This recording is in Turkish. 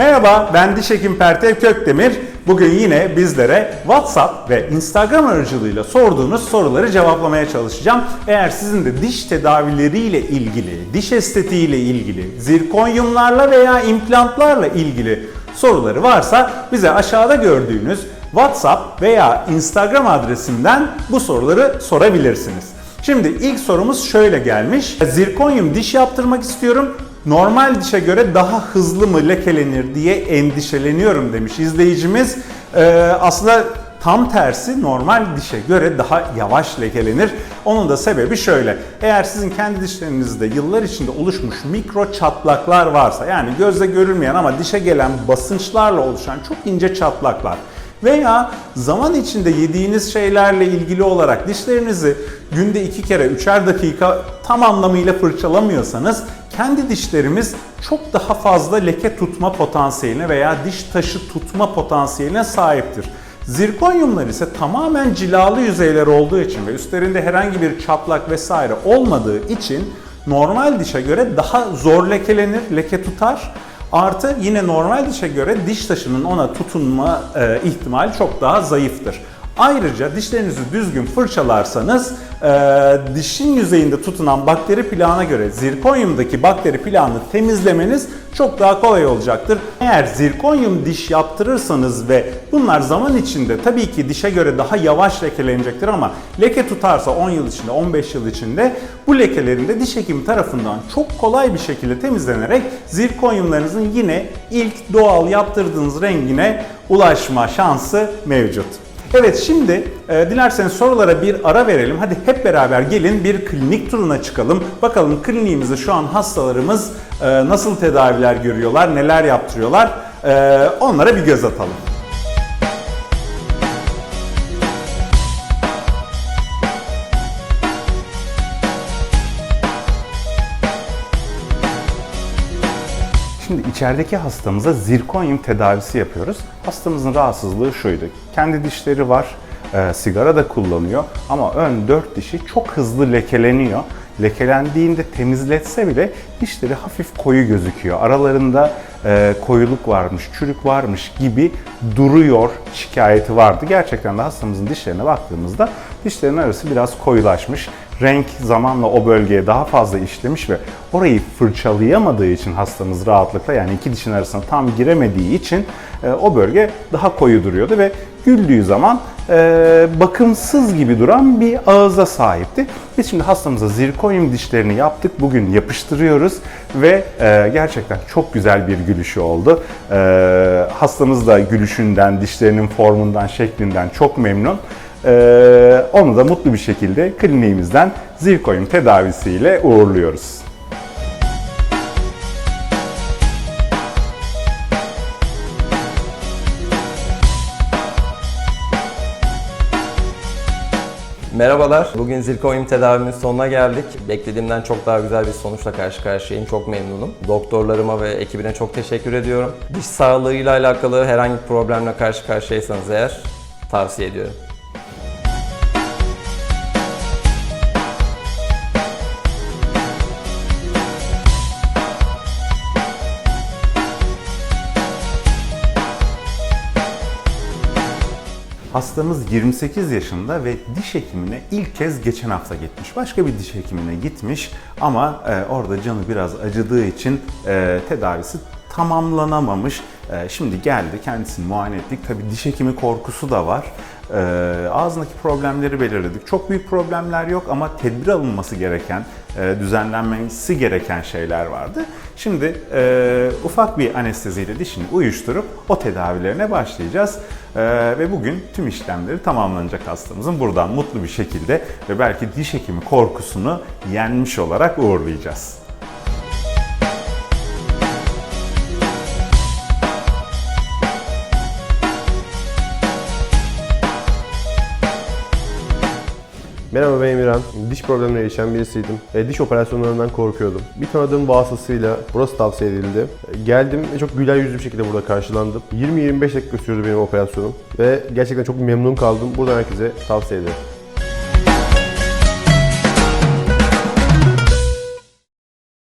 Merhaba, ben Diş Hekim Pertev Kökdemir. Bugün yine bizlere WhatsApp ve Instagram aracılığıyla sorduğunuz soruları cevaplamaya çalışacağım. Eğer sizin de diş tedavileriyle ilgili, diş estetiğiyle ilgili, zirkonyumlarla veya implantlarla ilgili soruları varsa bize aşağıda gördüğünüz WhatsApp veya Instagram adresinden bu soruları sorabilirsiniz. Şimdi ilk sorumuz şöyle gelmiş. Zirkonyum diş yaptırmak istiyorum. Normal dişe göre daha hızlı mı lekelenir diye endişeleniyorum demiş izleyicimiz. Ee, aslında tam tersi normal dişe göre daha yavaş lekelenir. Onun da sebebi şöyle. Eğer sizin kendi dişlerinizde yıllar içinde oluşmuş mikro çatlaklar varsa yani gözle görülmeyen ama dişe gelen basınçlarla oluşan çok ince çatlaklar veya zaman içinde yediğiniz şeylerle ilgili olarak dişlerinizi günde iki kere üçer dakika tam anlamıyla fırçalamıyorsanız kendi dişlerimiz çok daha fazla leke tutma potansiyeline veya diş taşı tutma potansiyeline sahiptir. Zirkonyumlar ise tamamen cilalı yüzeyler olduğu için ve üstlerinde herhangi bir çatlak vesaire olmadığı için normal dişe göre daha zor lekelenir, leke tutar. Artı yine normal dişe göre diş taşının ona tutunma e, ihtimali çok daha zayıftır. Ayrıca dişlerinizi düzgün fırçalarsanız e, dişin yüzeyinde tutunan bakteri plağına göre zirkonyumdaki bakteri plağını temizlemeniz çok daha kolay olacaktır. Eğer zirkonyum diş yaptırırsanız ve bunlar zaman içinde tabii ki dişe göre daha yavaş lekelenecektir ama leke tutarsa 10 yıl içinde 15 yıl içinde bu lekelerin de diş hekimi tarafından çok kolay bir şekilde temizlenerek zirkonyumlarınızın yine ilk doğal yaptırdığınız rengine ulaşma şansı mevcut. Evet şimdi e, dilerseniz sorulara bir ara verelim. Hadi hep beraber gelin bir klinik turuna çıkalım. Bakalım kliniğimizde şu an hastalarımız e, nasıl tedaviler görüyorlar, neler yaptırıyorlar. E, onlara bir göz atalım. Şimdi içerideki hastamıza zirkonyum tedavisi yapıyoruz. Hastamızın rahatsızlığı şuydu. Kendi dişleri var, e, sigara da kullanıyor ama ön dört dişi çok hızlı lekeleniyor. Lekelendiğinde temizletse bile dişleri hafif koyu gözüküyor. Aralarında e, koyuluk varmış, çürük varmış gibi duruyor şikayeti vardı. Gerçekten de hastamızın dişlerine baktığımızda dişlerin arası biraz koyulaşmış renk zamanla o bölgeye daha fazla işlemiş ve orayı fırçalayamadığı için hastamız rahatlıkla yani iki dişin arasına tam giremediği için e, o bölge daha koyu duruyordu ve güldüğü zaman e, bakımsız gibi duran bir ağıza sahipti. Biz şimdi hastamıza zirkonyum dişlerini yaptık. Bugün yapıştırıyoruz ve e, gerçekten çok güzel bir gülüşü oldu. E, hastamız da gülüşünden, dişlerinin formundan, şeklinden çok memnun. Ee, onu da mutlu bir şekilde kliniğimizden zirkonyum tedavisiyle uğurluyoruz. Merhabalar. Bugün zirkonyum tedavimin sonuna geldik. Beklediğimden çok daha güzel bir sonuçla karşı karşıyayım. Çok memnunum. Doktorlarıma ve ekibine çok teşekkür ediyorum. Diş sağlığıyla alakalı herhangi bir problemle karşı karşıyaysanız eğer tavsiye ediyorum. Hastamız 28 yaşında ve diş hekimine ilk kez geçen hafta gitmiş. Başka bir diş hekimine gitmiş ama e, orada canı biraz acıdığı için e, tedavisi tamamlanamamış. E, şimdi geldi kendisini muayene ettik. Tabii diş hekimi korkusu da var. E, ağzındaki problemleri belirledik. Çok büyük problemler yok ama tedbir alınması gereken, e, düzenlenmesi gereken şeyler vardı. Şimdi e, ufak bir anesteziyle dişini uyuşturup o tedavilerine başlayacağız. E, ve bugün tüm işlemleri tamamlanacak hastamızın buradan mutlu bir şekilde ve belki diş hekimi korkusunu yenmiş olarak uğurlayacağız. Merhaba ben Emirhan. Diş problemleri yaşayan birisiydim. E, diş operasyonlarından korkuyordum. Bir tanıdığım vasıtasıyla burası tavsiye edildi. E, geldim ve çok güler yüzlü bir şekilde burada karşılandım. 20-25 dakika sürdü benim operasyonum. Ve gerçekten çok memnun kaldım. Buradan herkese tavsiye ederim.